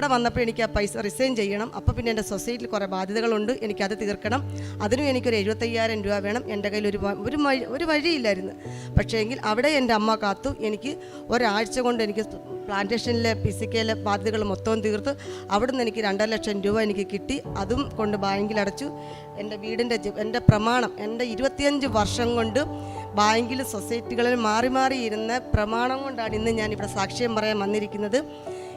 ഇവിടെ വന്നപ്പോൾ എനിക്ക് ആ പൈസ റിസൈൻ ചെയ്യണം. അപ്പോൾ പിന്നെ എന്റെ സൊസൈറ്റിയിൽ കുറേ ബാധ്യതകളുണ്ട്. എനിക്കത് തീർക്കണം. അതിനും എനിക്കൊരു എഴുപത്തയ്യായിരം രൂപ വേണം. എന്റെ കയ്യിൽ ഒരു ഒരു ഒരു വഴിയില്ലായിരുന്നു. പക്ഷേ എങ്കിൽ അവിടെ എന്റെ അമ്മ കാത്തു. എനിക്ക് ഒരാഴ്ച കൊണ്ട് എനിക്ക് പ്ലാന്റേഷനിലെ ഫിസിക്കലെ ബാധ്യതകൾ മൊത്തവും തീർത്ത് അവിടുന്ന് എനിക്ക് രണ്ടര ലക്ഷം രൂപ എനിക്ക് കിട്ടി. അതും കൊണ്ട് ബാങ്കിൽ അടച്ചു. എന്റെ വീടിന്റെ എന്റെ പ്രമാണം എന്റെ ഇരുപത്തിയഞ്ച് വർഷം കൊണ്ട് ബാങ്കിൽ സൊസൈറ്റികളിൽ മാറി മാറി ഇരുന്ന പ്രമാണം കൊണ്ടാണ് ഇന്ന് ഞാൻ ഇവിടെ സാക്ഷ്യം പറയാൻ വന്നിരിക്കുന്നത്.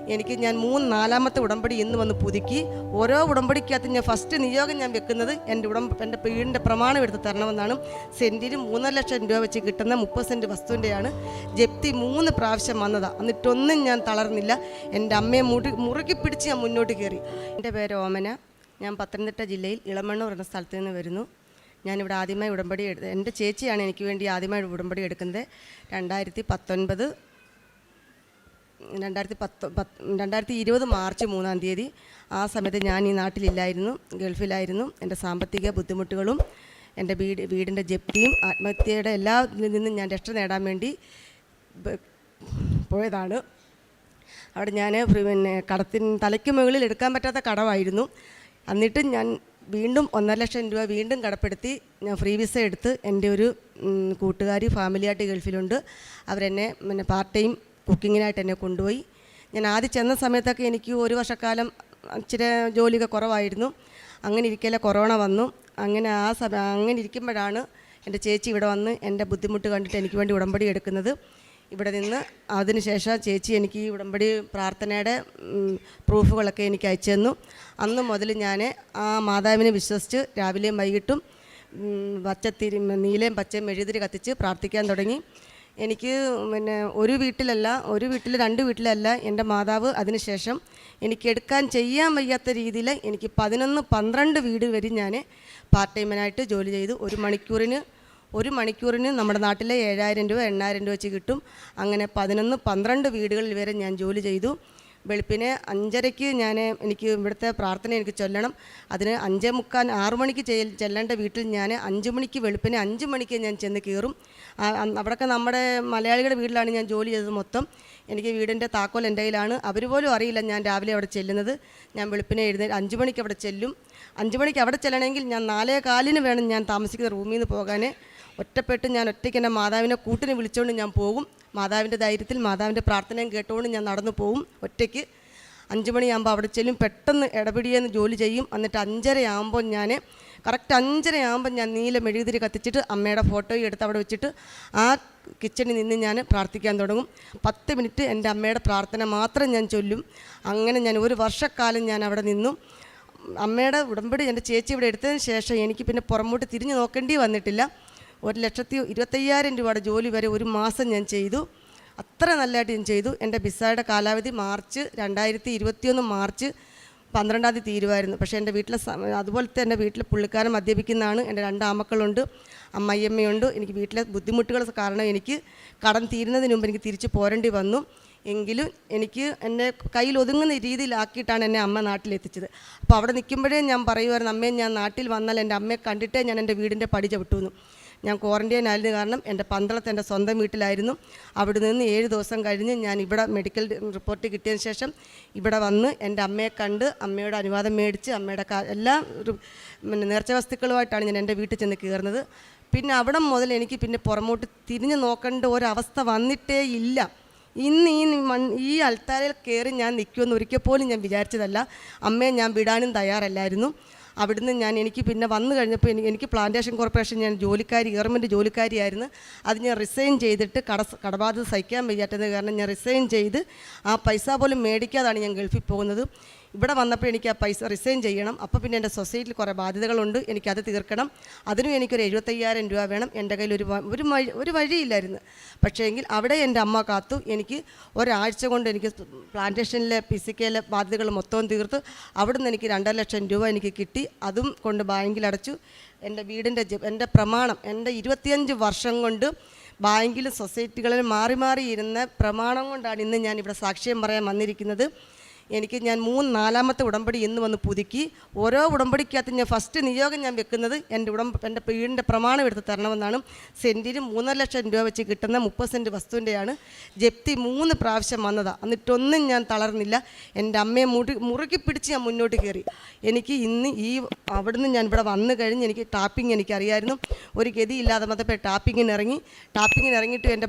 എനിക്ക് ഞാൻ മൂന്ന് നാലാമത്തെ ഉടമ്പടി ഇന്ന് വന്ന് പുതുക്കി. ഓരോ ഉടമ്പടിക്കകത്ത് ഞാൻ ഫസ്റ്റ് നിയോഗം ഞാൻ വെക്കുന്നത് എന്റെ ഉടമ്പ എന്റെ വീടിന്റെ പ്രമാണം എടുത്ത് തരണമെന്നാണ്. സെന്റിന് മൂന്നര ലക്ഷം രൂപ വെച്ച് കിട്ടുന്ന മുപ്പത് സെന്റ് വസ്തുവിന്റെയാണ്. ജപ്തി മൂന്ന് പ്രാവശ്യം വന്നതാണ് എന്നിട്ടൊന്നും ഞാൻ തളർന്നില്ല. എന്റെ അമ്മയെ മുറി മുറുക്കി പിടിച്ച് ഞാൻ മുന്നോട്ട് കയറി. എന്റെ പേര് ഓമന. ഞാൻ പത്തനംതിട്ട ജില്ലയിൽ ഇളമണ്ണൂർ എന്ന സ്ഥലത്ത് നിന്ന് വരുന്നു. ഞാനിവിടെ ആദ്യമായി ഉടമ്പടി എടുത്ത് എന്റെ ചേച്ചിയാണ് എനിക്ക് വേണ്ടി ആദ്യമായി ഉടമ്പടി എടുക്കുന്നത്. രണ്ടായിരത്തി പത്തൊൻപത് രണ്ടായിരത്തി പത്ത് പത്ത് രണ്ടായിരത്തി ഇരുപത് മാർച്ച് മൂന്നാം തീയതി ആ സമയത്ത് ഞാൻ ഈ നാട്ടിലില്ലായിരുന്നു ഗൾഫിലായിരുന്നു. എന്റെ സാമ്പത്തിക ബുദ്ധിമുട്ടുകളും എന്റെ വീട് വീടിന്റെ ജപ്തിയും ആത്മഹത്യയുടെ എല്ലാ നിന്നും ഞാൻ രക്ഷ നേടാൻ വേണ്ടി പോയതാണ്. അവിടെ ഞാൻ പിന്നെ കടത്തിന് തലയ്ക്ക് മുകളിൽ എടുക്കാൻ പറ്റാത്ത കടമായിരുന്നു എന്നിട്ടും ഞാൻ വീണ്ടും ഒന്നര ലക്ഷം രൂപ വീണ്ടും കടപ്പെടുത്തി ഞാൻ ഫ്രീ വിസ എടുത്ത് എന്റെ ഒരു കൂട്ടുകാരി ഫാമിലിയായിട്ട് ഗൾഫിലുണ്ട്. അവരെന്നെ പിന്നെ പാർട്ട് ടൈം കുക്കിങ്ങിനായിട്ട് എന്നെ കൊണ്ടുപോയി. ഞാൻ ആദ്യം ചെന്ന സമയത്തൊക്കെ എനിക്ക് ഒരു വർഷക്കാലം ഇച്ചിരി ജോലിയൊക്കെ കുറവായിരുന്നു. അങ്ങനെ ഇരിക്കലെ കൊറോണ വന്നു. അങ്ങനെ ആ സമയം അങ്ങനെ ഇരിക്കുമ്പോഴാണ് എന്റെ ചേച്ചി ഇവിടെ വന്ന് എന്റെ ബുദ്ധിമുട്ട് കണ്ടിട്ട് എനിക്ക് വേണ്ടി ഉടമ്പടി എടുക്കുന്നത്. ഇവിടെ നിന്ന് അതിനുശേഷം ചേച്ചി എനിക്ക് ഈ ഉടമ്പടി പ്രാർത്ഥനയുടെ പ്രൂഫുകളൊക്കെ എനിക്ക് അയച്ചു തന്നു. അന്ന് മുതൽ ഞാൻ ആ മാതാവിനെ വിശ്വസിച്ച് രാവിലെയും വൈകിട്ടും പച്ചത്തിരി നീലയും പച്ചയും മെഴുതിരി കത്തിച്ച് പ്രാർത്ഥിക്കാൻ തുടങ്ങി. എനിക്ക് പിന്നെ ഒരു വീട്ടിലല്ല ഒരു വീട്ടിൽ രണ്ട് വീട്ടിലല്ല എന്റെ മാതാവ് അതിനുശേഷം എനിക്ക് എടുക്കാൻ ചെയ്യാൻ വയ്യാത്ത രീതിയിൽ എനിക്ക് പതിനൊന്ന് പന്ത്രണ്ട് വീട് വരെ ഞാൻ പാർട്ട് ടൈമിനായിട്ട് ജോലി ചെയ്തു. ഒരു മണിക്കൂറിന് ഒരു മണിക്കൂറിന് നമ്മുടെ നാട്ടിലെ ഏഴായിരം രൂപ എണ്ണായിരം രൂപ വെച്ച് കിട്ടും. അങ്ങനെ പതിനൊന്ന് പന്ത്രണ്ട് വീടുകളിൽ വരെ ഞാൻ ജോലി ചെയ്തു. വെളുപ്പിനെ അഞ്ചരയ്ക്ക് ഞാൻ എനിക്ക് ഇവിടുത്തെ പ്രാർത്ഥന എനിക്ക് ചൊല്ലണം. അതിന് അഞ്ചേ മുക്കാൽ ആറു മണിക്ക് ചെല്ലേണ്ട വീട്ടിൽ ഞാൻ അഞ്ച് മണിക്ക് വെളുപ്പിനെ അഞ്ച് മണിക്ക് ഞാൻ ചെന്ന് കയറും. അവിടെയൊക്കെ നമ്മുടെ മലയാളികളുടെ വീട്ടിലാണ് ഞാൻ ജോലി ചെയ്തത് മൊത്തം. എനിക്ക് വീടിന്റെ താക്കോൽ എന്റെ കയ്യിലാണ്. അവർ പോലും അറിയില്ല ഞാൻ രാവിലെ അവിടെ ചെല്ലുന്നത്. ഞാൻ വെളുപ്പിനെ എഴുന്നേ അഞ്ച് മണിക്ക് അവിടെ ചെല്ലും. അഞ്ച് മണിക്ക് അവിടെ ചെല്ലണമെങ്കിൽ ഞാൻ നാലേ കാലിന് വേണം ഞാൻ താമസിക്കുന്ന റൂമിൽ നിന്ന് പോകാൻ. ഒറ്റപ്പെട്ട് ഞാൻ ഒറ്റയ്ക്ക് എന്റെ മാതാവിനെ കൂട്ടിന് വിളിച്ചുകൊണ്ട് ഞാൻ പോകും. മാതാവിന്റെ ധൈര്യത്തിൽ മാതാവിന്റെ പ്രാർത്ഥനയും കേട്ടുകൊണ്ട് ഞാൻ നടന്നു പോകും ഒറ്റയ്ക്ക്. അഞ്ച് മണിയാകുമ്പോൾ അവിടെ ചെല്ലും. പെട്ടെന്ന് ഇടപിടിയെന്ന് ജോലി ചെയ്യും. എന്നിട്ട് അഞ്ചരയാകുമ്പോൾ ഞാൻ കറക്റ്റ് അഞ്ചരയാകുമ്പോൾ ഞാൻ നീല മെഴുകുതിരി കത്തിച്ചിട്ട് അമ്മയുടെ ഫോട്ടോയും എടുത്ത് അവിടെ വെച്ചിട്ട് ആ കിച്ചണിൽ നിന്ന് ഞാൻ പ്രാർത്ഥിക്കാൻ തുടങ്ങും. പത്ത് മിനിറ്റ് എന്റെ അമ്മയുടെ പ്രാർത്ഥന മാത്രം ഞാൻ ചൊല്ലും. അങ്ങനെ ഞാൻ ഒരു വർഷക്കാലം ഞാൻ അവിടെ നിന്നു. അമ്മയുടെ ഉടമ്പടി എന്റെ ചേച്ചി ഇവിടെ എടുത്തതിന് ശേഷം എനിക്ക് പിന്നെ പുറമോട്ട് തിരിഞ്ഞു നോക്കേണ്ടി വന്നിട്ടില്ല. ഒരു ലക്ഷത്തി ഇരുപത്തയ്യായിരം രൂപയുടെ ജോലി വരെ ഒരു മാസം ഞാൻ ചെയ്തു. അത്ര നല്ലതായിട്ട് ഞാൻ ചെയ്തു. എന്റെ വിസയുടെ കാലാവധി മാർച്ച് രണ്ടായിരത്തി ഇരുപത്തിയൊന്ന് മാർച്ച് പന്ത്രണ്ടാം തീയതി തീരുമായിരുന്നു. പക്ഷേ എന്റെ വീട്ടിലെ അതുപോലത്തെ എന്റെ വീട്ടിലെ പുള്ളിക്കാരൻ മദ്യപിക്കുന്നതാണ്. എന്റെ രണ്ട് ആമക്കളുണ്ട് അമ്മയമ്മയുണ്ട്. എനിക്ക് വീട്ടിലെ ബുദ്ധിമുട്ടുകൾ കാരണം എനിക്ക് കടം തീരുന്നതിന് മുമ്പ് എനിക്ക് തിരിച്ച് പോരേണ്ടി വന്നു. എങ്കിലും എനിക്ക് എന്റെ കയ്യിൽ ഒതുങ്ങുന്ന രീതിയിലാക്കിയിട്ടാണ് എന്നെ അമ്മ നാട്ടിലെത്തിച്ചത്. അപ്പോൾ അവിടെ നിൽക്കുമ്പോഴേ ഞാൻ പറയുമായിരുന്നു അമ്മയെ ഞാൻ നാട്ടിൽ വന്നാൽ എന്റെ അമ്മയെ കണ്ടിട്ടേ ഞാൻ എന്റെ വീടിന്റെ പടി ചവിട്ടുന്നു ഞാൻ ക്വാറന്റൈൻ ആയിരുന്നു കാരണം എന്റെ പന്തളത്ത് എന്റെ സ്വന്തം വീട്ടിലായിരുന്നു. അവിടെ നിന്ന് ഏഴ് ദിവസം കഴിഞ്ഞ് ഞാൻ ഇവിടെ മെഡിക്കൽ റിപ്പോർട്ട് കിട്ടിയതിന് ശേഷം ഇവിടെ വന്ന് എന്റെ അമ്മയെ കണ്ട് അമ്മയുടെ അനുവാദം മേടിച്ച് അമ്മയുടെ എല്ലാ പിന്നെ നേർച്ച വസ്തുക്കളുമായിട്ടാണ് ഞാൻ എന്റെ വീട്ടിൽ ചെന്ന് കയറുന്നത്. പിന്നെ അവിടെ മുതൽ എനിക്ക് പിന്നെ പുറമോട്ട് തിരിഞ്ഞു നോക്കേണ്ട ഒരവസ്ഥ വന്നിട്ടേ ഇല്ല. ഇന്ന് ഈ മൺ ഈ അൽത്താരയിൽ കയറി ഞാൻ നിൽക്കുമെന്ന് ഒരിക്കൽ പോലും ഞാൻ വിചാരിച്ചതല്ല. അമ്മയെ ഞാൻ വിടാനും തയ്യാറല്ലായിരുന്നു. അവിടുന്ന് ഞാൻ എനിക്ക് പിന്നെ വന്നു കഴിഞ്ഞപ്പോൾ എനിക്ക് പ്ലാന്റേഷൻ കോർപ്പറേഷൻ ഞാൻ ജോലിക്കാരി ഗവൺമെന്റ് ജോലിക്കാരിയായിരുന്നു. അത് ഞാൻ റിസൈൻ ചെയ്തിട്ട് കട കടബാധ്യത സഹിക്കാൻ വയ്യാത്തത് കാരണം ഞാൻ റിസൈൻ ചെയ്ത് ആ പൈസ പോലും മേടിക്കാതാണ് ഞാൻ ഗൾഫിൽ പോകുന്നത്. ഇവിടെ വന്നപ്പോൾ എനിക്ക് ആ പൈസ റിസൈൻ ചെയ്യണം. അപ്പോൾ പിന്നെ എന്റെ സൊസൈറ്റിയിൽ കുറേ ബാധ്യതകളുണ്ട്. എനിക്കത് തീർക്കണം. അതിനും എനിക്കൊരു എഴുപത്തയ്യായിരം രൂപ വേണം. എന്റെ കയ്യിൽ ഒരു ഒരു ഒരു വഴിയില്ലായിരുന്നു. പക്ഷേ എങ്കിൽ അവിടെ എന്റെ അമ്മ കാത്തു. എനിക്ക് ഒരാഴ്ച കൊണ്ട് എനിക്ക് പ്ലാന്റേഷനിലെ ഫിസിക്കലെ ബാധ്യതകൾ മൊത്തവും തീർത്ത്. അവിടുന്ന് എനിക്ക് രണ്ടര ലക്ഷം രൂപ എനിക്ക് കിട്ടി. അതും കൊണ്ട് ബാങ്കിൽ അടച്ചു. എന്റെ വീടിന്റെ എന്റെ പ്രമാണം എന്റെ ഇരുപത്തിയഞ്ച് വർഷം കൊണ്ട് ബാങ്കിലും സൊസൈറ്റികളിൽ മാറി മാറി ഇരുന്ന പ്രമാണം കൊണ്ടാണ് ഇന്ന് ഞാൻ ഇവിടെ സാക്ഷ്യം പറയാൻ വന്നിരിക്കുന്നത്. എനിക്ക് ഞാൻ മൂന്ന് നാലാമത്തെ ഉടമ്പടി ഇന്ന് വന്ന് പുതുക്കി. ഓരോ ഉടമ്പടിക്കകത്ത് ഞാൻ ഫസ്റ്റ് നിയോഗം ഞാൻ വെക്കുന്നത് എന്റെ ഉടമ്പ എന്റെ വീടിന്റെ പ്രമാണം എടുത്ത് തരണമെന്നാണ്. സെന്റിന് മൂന്നര ലക്ഷം രൂപ വെച്ച് കിട്ടുന്ന മുപ്പത് സെന്റ് വസ്തുവിന്റെയാണ്. ജപ്തി മൂന്ന് പ്രാവശ്യം വന്നതാണ് എന്നിട്ടൊന്നും ഞാൻ തളർന്നില്ല. എന്റെ അമ്മയെ മുടി മുറുക്കി പിടിച്ച് ഞാൻ മുന്നോട്ട് കയറി. എനിക്ക് ഇന്ന് ഈ അവിടുന്ന് ഞാൻ ഇവിടെ വന്നു കഴിഞ്ഞ് എനിക്ക് ടാപ്പിംഗ് എനിക്കറിയായിരുന്നു. ഒരു ഗതിയില്ലാതെ വന്നപ്പോൾ ടാപ്പിങ്ങിന് ഇറങ്ങി ടാപ്പിങ്ങിന് ഇറങ്ങിയിട്ട് എന്റെ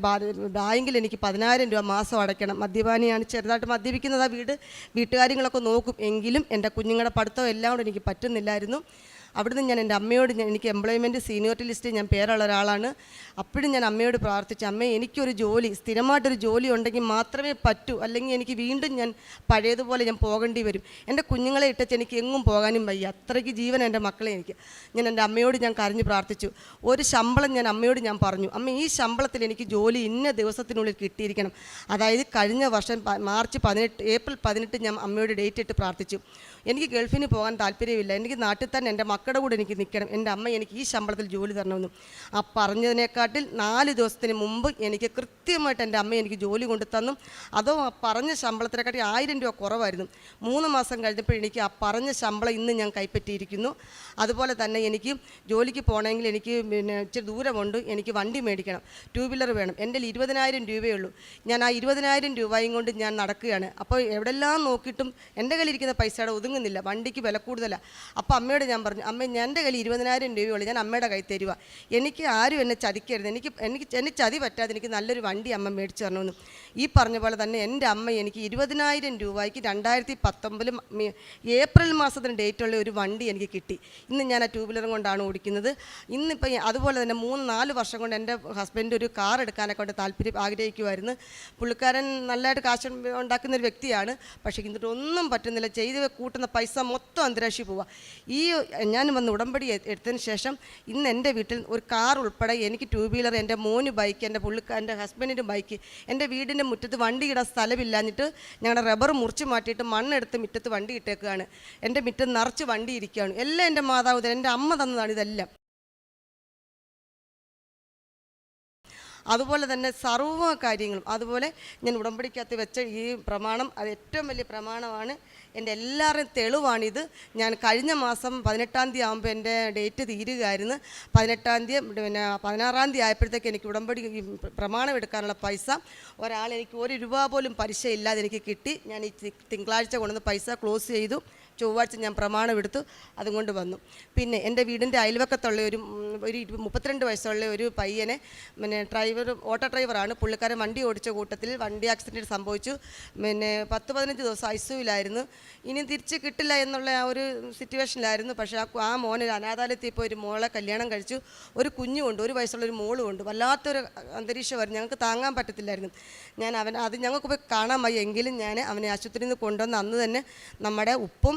ബാങ്കിൽ എനിക്ക് പതിനായിരം രൂപ മാസം അടയ്ക്കണം. മദ്യപാനിയാണ് ചെറുതായിട്ട് മദ്യപിക്കുന്നത് ആ വീട്. വീട്ടുകാര്യങ്ങളൊക്കെ നോക്കും. എങ്കിലും എന്റെ കുഞ്ഞുങ്ങളുടെ പഠിത്തം എല്ലാം കൂടെ എനിക്ക് പറ്റുന്നില്ലായിരുന്നു. അവിടുന്ന് ഞാൻ എന്റെ അമ്മയോട് ഞാൻ എനിക്ക് എംപ്ലോയ്മെന്റ് സീനിയോറിറ്റി ലിസ്റ്റിൽ ഞാൻ പേരുള്ള ഒരാളാണ്. അപ്പോഴും ഞാൻ അമ്മയോട് പ്രാർത്ഥിച്ചു അമ്മ എനിക്കൊരു ജോലി സ്ഥിരമായിട്ടൊരു ജോലി ഉണ്ടെങ്കിൽ മാത്രമേ പറ്റൂ. അല്ലെങ്കിൽ എനിക്ക് വീണ്ടും ഞാൻ പഴയതുപോലെ ഞാൻ പോകേണ്ടി വരും. എന്റെ കുഞ്ഞുങ്ങളെ ഇട്ടച്ച് എനിക്ക് എങ്ങും പോകാനും വയ്യ. അത്രയ്ക്ക് ജീവൻ എന്റെ മക്കളെ എനിക്ക്. ഞാൻ എന്റെ അമ്മയോട് ഞാൻ കരഞ്ഞു പ്രാർത്ഥിച്ചു. ഒരു ശമ്പളം ഞാൻ അമ്മയോട് ഞാൻ പറഞ്ഞു അമ്മ ഈ ശമ്പളത്തിൽ എനിക്ക് ജോലി ഇന്ന ദിവസത്തിനുള്ളിൽ കിട്ടിയിരിക്കണം. അതായത് കഴിഞ്ഞ വർഷം മാർച്ച് പതിനെട്ട് ഏപ്രിൽ പതിനെട്ട് ഞാൻ അമ്മയോട് ഡേറ്റ് ഇട്ട് പ്രാർത്ഥിച്ചു. എനിക്ക് ഗൾഫിന് പോകാൻ താല്പര്യമില്ല. എനിക്ക് നാട്ടിൽ തന്നെ എന്റെ മക്കളുടെ കൂടെ എനിക്ക് നിൽക്കണം എന്റെ അമ്മ എനിക്ക് ഈ ശമ്പളത്തിൽ ജോലി തരണമെന്നും. ആ പറഞ്ഞതിനെക്കാട്ടിൽ നാല് ദിവസത്തിന് മുമ്പ് എനിക്ക് കൃത്യമായിട്ട് എന്റെ അമ്മ എനിക്ക് ജോലി കൊണ്ടു തന്നും. അതോ ആ പറഞ്ഞ ശമ്പളത്തിനെക്കാട്ടി ആയിരം രൂപ കുറവായിരുന്നു. മൂന്ന് മാസം കഴിഞ്ഞപ്പോൾ എനിക്ക് ആ പറഞ്ഞ ശമ്പളം ഇന്ന് ഞാൻ കൈപ്പറ്റിയിരിക്കുന്നു. അതുപോലെ തന്നെ എനിക്ക് ജോലിക്ക് പോകണമെങ്കിൽ എനിക്ക് പിന്നെ ഇച്ചിരി ദൂരമുണ്ട്. എനിക്ക് വണ്ടി മേടിക്കണം. ടൂ വീലർ വേണം. എന്റെ ഇരുപതിനായിരം രൂപയേ ഉള്ളൂ. ഞാൻ ആ ഇരുപതിനായിരം രൂപയും കൊണ്ട് ഞാൻ നടക്കുകയാണ്. അപ്പോൾ എവിടെല്ലാം നോക്കിയിട്ടും എന്റെ കയ്യിലിരിക്കുന്ന പൈസയുടെ ഒതുങ്ങുന്നില്ല. വണ്ടിക്ക് വില കൂടുതലാണ് അപ്പോൾ അമ്മയോട് ഞാൻ പറഞ്ഞു അമ്മ ഞാൻ എന്റെ കയ്യിൽ ഇരുപതിനായിരം രൂപയുള്ളൂ ഞാൻ അമ്മയുടെ കൈ തരുക എനിക്ക് ആരും എന്നെ ചതിക്കരുത്. എനിക്ക് എനിക്ക് എന്നെ ചതി പറ്റാതെ എനിക്ക് നല്ലൊരു വണ്ടി അമ്മ മേടിച്ചു തരണമെന്ന്. ഈ പറഞ്ഞ പോലെ തന്നെ എന്റെ അമ്മ എനിക്ക് ഇരുപതിനായിരം രൂപയ്ക്ക് രണ്ടായിരത്തി പത്തൊമ്പതിൽ ഏപ്രിൽ മാസത്തിന് ഡേറ്റുള്ള ഒരു വണ്ടി എനിക്ക് കിട്ടി. ഇന്ന് ഞാൻ ആ ടൂ വീലറും കൊണ്ടാണ് ഓടിക്കുന്നത്. ഇന്നിപ്പോൾ അതുപോലെ തന്നെ മൂന്ന് നാല് വർഷം കൊണ്ട് എന്റെ ഹസ്ബൻഡ് ഒരു കാർ എടുക്കാനൊക്കെ കൊണ്ട് താല്പര്യം ആഗ്രഹിക്കുമായിരുന്നു പുള്ളിക്കാരൻ നല്ലതായിട്ട് കാശ് ഉണ്ടാക്കുന്ന ഒരു വ്യക്തിയാണ്. പക്ഷേ എന്നിട്ട് ഒന്നും പറ്റുന്നില്ല. ചെയ്ത് കൂട്ടുന്ന പൈസ മൊത്തം അന്തരാക്ഷി പോവുക ഈ ഞാൻ വന്ന് ഉടമ്പടി എടുത്തതിന് ശേഷം ഇന്ന് എന്റെ വീട്ടിൽ ഒരു കാർ ഉൾപ്പെടെ എനിക്ക് ടൂ വീലർ എന്റെ മോന് ബൈക്ക് എന്റെ പുള്ളിക്ക എന്റെ ഹസ്ബൻഡിന്റെ ബൈക്ക് എന്റെ വീടിന്റെ മുറ്റത്ത് വണ്ടി ഇടാൻ സ്ഥലമില്ലാഞ്ഞിട്ട് ഞങ്ങളുടെ റബ്ബർ മുറിച്ച് മാറ്റിയിട്ട് മണ്ണെടുത്ത് മുറ്റത്ത് വണ്ടി ഇട്ടേക്കുകയാണ് എന്റെ മുറ്റം നിറച്ച് വണ്ടി ഇരിക്കുകയാണ് എല്ലാം എന്റെ മാതാവ് എന്റെ അമ്മ തന്നതാണ് ഇതെല്ലാം. അതുപോലെ തന്നെ സർവ കാര്യങ്ങളും അതുപോലെ ഞാൻ ഉടമ്പടിക്കകത്ത് വെച്ച ഈ പ്രമാണം അത് ഏറ്റവും വലിയ പ്രമാണമാണ്. എന്റെ എല്ലാവരുടെയും തെളിവാണിത്. ഞാൻ കഴിഞ്ഞ മാസം പതിനെട്ടാം തീയതി ആകുമ്പോൾ എന്റെ ഡേറ്റ് തീരുകയായിരുന്നു. പതിനെട്ടാം തീയതി പിന്നെ പതിനാറാം തീയതി ആയപ്പോഴത്തേക്ക് എനിക്ക് ഉടമ്പടി പ്രമാണം എടുക്കാനുള്ള പൈസ ഒരാൾ എനിക്ക് ഒരു രൂപ പോലും പലിശ ഇല്ലാതെ എനിക്ക് കിട്ടി. ഞാൻ ഈ തിങ്കളാഴ്ച കൊണ്ടുവന്ന് പൈസ ക്ലോസ് ചെയ്തു. ചൊവ്വാഴ്ച ഞാൻ പ്രമാണം എടുത്തു അതും വന്നു. പിന്നെ എന്റെ വീടിന്റെ അയൽവക്കത്തുള്ള ഒരു ഒരു മുപ്പത്തിരണ്ട് വയസ്സുള്ള ഒരു പയ്യനെ പിന്നെ ഡ്രൈവർ ഓട്ടോ ഡ്രൈവറാണ്. പുള്ളിക്കാരൻ വണ്ടി ഓടിച്ച കൂട്ടത്തിൽ വണ്ടി ആക്സിഡന്റ് സംഭവിച്ചു. പിന്നെ പത്ത് പതിനഞ്ച് ദിവസം ഐസുവിലായിരുന്നു ഇനി തിരിച്ച് കിട്ടില്ല എന്നുള്ള ആ ഒരു സിറ്റുവേഷനിലായിരുന്നു. പക്ഷേ ആ ആ മോന് അനാഥാലയത്തിൽ ഇപ്പോൾ ഒരു മോളെ കല്യാണം കഴിച്ചു. ഒരു കുഞ്ഞുമുണ്ട് ഒരു വയസ്സുള്ള ഒരു മോളും ഉണ്ട് വല്ലാത്തൊരു അന്തരീക്ഷമായിരുന്നു ഞങ്ങൾക്ക് താങ്ങാൻ പറ്റത്തില്ലായിരുന്നു. ഞാൻ അവൻ അത് ഞങ്ങൾക്ക് പോയി കാണാൻ വയ്യ. എങ്കിലും ഞാൻ അവനെ ആശുപത്രിയിൽ നിന്ന് കൊണ്ടുവന്ന് അന്ന് തന്നെ നമ്മുടെ ഉപ്പും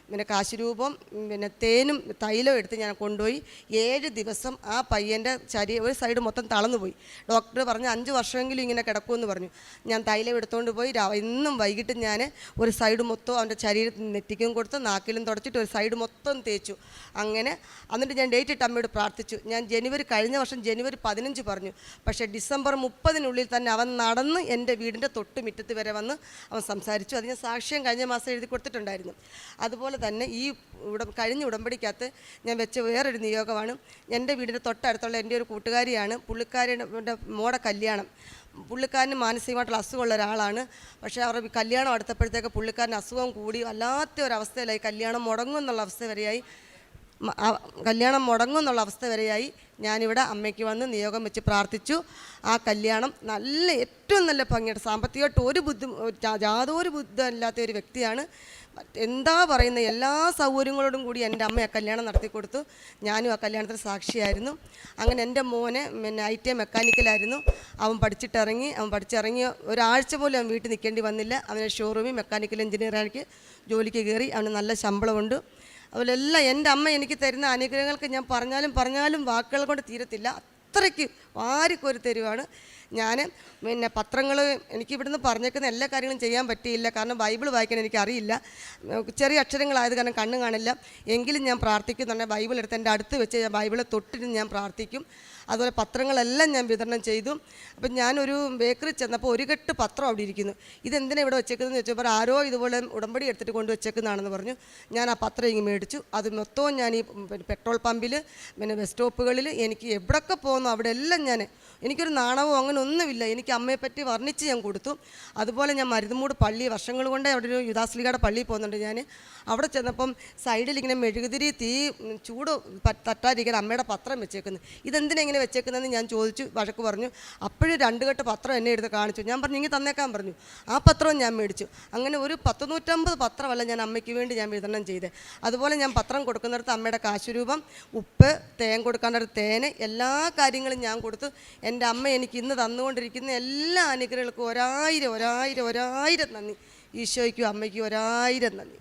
പിന്നെ കാശുരൂപം പിന്നെ തേനും തൈലവും എടുത്ത് ഞാൻ കൊണ്ടുപോയി. ഏഴ് ദിവസം ആ പയ്യന്റെ ശരീരം ഒരു സൈഡ് മൊത്തം തളർന്നു പോയി. ഡോക്ടർ പറഞ്ഞു അഞ്ച് വർഷമെങ്കിലും ഇങ്ങനെ കിടക്കുമെന്ന് പറഞ്ഞു. ഞാൻ തൈലം എടുത്തുകൊണ്ട് പോയി. ഇന്നും വൈകിട്ട് ഞാൻ ഒരു സൈഡ് മൊത്തം അവന്റെ ശരീരത്തിൽ നെറ്റിക്കും കൊടുത്ത് നാക്കിലും തുടച്ചിട്ട് ഒരു സൈഡ് മൊത്തം തേച്ചു. അങ്ങനെ എന്നിട്ട് ഞാൻ ഡേറ്റ് ഇട്ട് അമ്മയോട് പ്രാർത്ഥിച്ചു. ഞാൻ ജനുവരി കഴിഞ്ഞ വർഷം ജനുവരി പതിനഞ്ച് പറഞ്ഞു. പക്ഷേ ഡിസംബർ മുപ്പതിനുള്ളിൽ തന്നെ അവൻ നടന്ന് എന്റെ വീടിന്റെ തൊട്ട് മുറ്റത്ത് വരെ വന്ന് അവൻ സംസാരിച്ചു. അത് ഞാൻ സാക്ഷ്യം കഴിഞ്ഞ മാസം എഴുതി കൊടുത്തിട്ടുണ്ടായിരുന്നു. അതുപോലെ തന്നെ ഈ ഉട കഴിഞ്ഞ ഉടമ്പടിക്കകത്ത് ഞാൻ വെച്ച വേറൊരു നിയോഗമാണ്. എന്റെ വീടിന്റെ തൊട്ടടുത്തുള്ള എന്റെ ഒരു കൂട്ടുകാരിയാണ്. പുള്ളിക്കാരിയുടെ മോടെ കല്യാണം. പുള്ളിക്കാരന് മാനസികമായിട്ടുള്ള അസുഖമുള്ള ഒരാളാണ്. പക്ഷേ അവരുടെ കല്യാണം അടുത്തപ്പോഴത്തേക്ക് പുള്ളിക്കാരന് അസുഖം കൂടി വല്ലാത്ത ഒരവസ്ഥയിലായി കല്യാണം മുടങ്ങും എന്നുള്ള അവസ്ഥ വരെയായി. കല്യാണം മുടങ്ങും എന്നുള്ള അവസ്ഥ വരെയായി ഞാനിവിടെ അമ്മയ്ക്ക് വന്ന് നിയോഗം വെച്ച് പ്രാർത്ഥിച്ചു. ആ കല്യാണം നല്ല ഏറ്റവും നല്ല ഭംഗിയുടെ സാമ്പത്തികമായിട്ട് ഒരു ബുദ്ധി യാതൊരു ബുദ്ധമില്ലാത്ത ഒരു വ്യക്തിയാണ്. എന്താ പറയുന്ന എല്ലാ സൗകര്യങ്ങളോടും കൂടി എന്റെ അമ്മ ആ കല്യാണം നടത്തി കൊടുത്തു. ഞാനും ആ കല്യാണത്തിന് സാക്ഷിയായിരുന്നു. അങ്ങനെ എന്റെ മോനെ പിന്നെ ഐ ടി മെക്കാനിക്കലായിരുന്നു. അവൻ പഠിച്ചിട്ടിറങ്ങി അവൻ പഠിച്ചിറങ്ങി ഒരാഴ്ച പോലും അവൻ വീട്ടിൽ നിൽക്കേണ്ടി വന്നില്ല. അവനെ ഷോറൂമിൽ മെക്കാനിക്കൽ എഞ്ചിനീയറായിട്ട് ജോലിക്ക് കയറി. അവന് നല്ല ശമ്പളമുണ്ട്. അതുപോലെല്ലാം എന്റെ അമ്മ എനിക്ക് തരുന്ന അനുഗ്രഹങ്ങൾക്ക് ഞാൻ പറഞ്ഞാലും പറഞ്ഞാലും വാക്കുകൾ കൊണ്ട് തീരത്തില്ല. അത്രയ്ക്ക് വാരിക്കോരി തരുവാണ്. ഞാൻ പിന്നെ പത്രങ്ങൾ എനിക്ക് ഇവിടുന്ന് പറഞ്ഞേക്കുന്ന എല്ലാ കാര്യങ്ങളും ചെയ്യാൻ പറ്റിയില്ല. കാരണം ബൈബിൾ വായിക്കാൻ എനിക്കറിയില്ല. ചെറിയ അക്ഷരങ്ങളായത് കാരണം കണ്ണ് കാണില്ല. എങ്കിലും ഞാൻ പ്രാർത്ഥിക്കുന്നുണ്ട്. ബൈബിൾ എടുത്ത് എന്റെ അടുത്ത് വെച്ച് ഞാൻ ബൈബിളെ തൊട്ടിട്ട് ഞാൻ പ്രാർത്ഥിക്കും. അതുപോലെ പത്രങ്ങളെല്ലാം ഞാൻ വിതരണം ചെയ്തു. അപ്പം ഞാനൊരു ബേക്കറി ചെന്നപ്പോൾ ഒരു കെട്ട് പത്രം അവിടെ ഇരിക്കുന്നു. ഇതെന്തിനാണ് ഇവിടെ വെച്ചേക്കുന്നതെന്ന് ചോദിച്ചപ്പോൾ ആരോ ഇതുപോലെ ഉടമ്പടി എടുത്തിട്ട് കൊണ്ട് വെച്ചേക്കുന്നതാണെന്ന് പറഞ്ഞു. ഞാൻ ആ പത്രം ഇങ്ങ് മേടിച്ചു. അത് മൊത്തവും ഞാൻ ഈ പെട്രോൾ പമ്പിൽ പിന്നെ ബസ് സ്റ്റോപ്പുകളിൽ എനിക്ക് എവിടെയൊക്കെ പോകുന്നു അവിടെ എല്ലാം ഞാൻ എനിക്കൊരു നാണവോ അങ്ങനെ ഒന്നുമില്ല. എനിക്ക് അമ്മയെപ്പറ്റി വർണിച്ച് ഞാൻ കൊടുത്തു. അതുപോലെ ഞാൻ മരുതുമൂട് പള്ളി വർഷങ്ങൾ കൊണ്ട് അവിടെ ഒരു യുദാസ്ലികയുടെ പള്ളിയിൽ പോകുന്നുണ്ട് ഞാൻ. അവിടെ ചെന്നപ്പം സൈഡിൽ ഇങ്ങനെ മെഴുകുതിരി തീ ചൂട് തട്ടാതിരിക്കാൻ അമ്മയുടെ പത്രം വെച്ചേക്കുന്നു. ഇതെന്തിനാ ഇങ്ങനെ വെച്ചേക്കുന്നതെന്ന് ഞാൻ ചോദിച്ചു വഴക്ക് പറഞ്ഞു. അപ്പോഴും രണ്ട് കെട്ട് പത്രം എന്നെ എടുത്ത് കാണിച്ചു. ഞാൻ പറഞ്ഞു ഇങ്ങനെ തന്നേക്കാൻ പറഞ്ഞു. ആ പത്രവും ഞാൻ മേടിച്ചു. അങ്ങനെ ഒരു പത്ത് നൂറ്റമ്പത് പത്രമല്ല ഞാൻ അമ്മയ്ക്ക് വേണ്ടി ഞാൻ വിതരണം ചെയ്തത് അതുപോലെ ഞാൻ പത്രം കൊടുക്കുന്നിടത്ത് അമ്മയുടെ കാശുരൂപം ഉപ്പ് തേൻ കൊടുക്കാനൊരു തേന് എല്ലാ കാര്യങ്ങളും ഞാൻ കൊടുത്തു. എന്റെ അമ്മ എനിക്ക് ഇന്ന് തന്നുകൊണ്ടിരിക്കുന്ന എല്ലാ അനുഗ്രഹങ്ങൾക്കും ഒരായിരം ഒരായിരം ഒരായിരം നന്ദി. ഈശോയ്ക്കും അമ്മയ്ക്കും ഒരായിരം നന്ദി.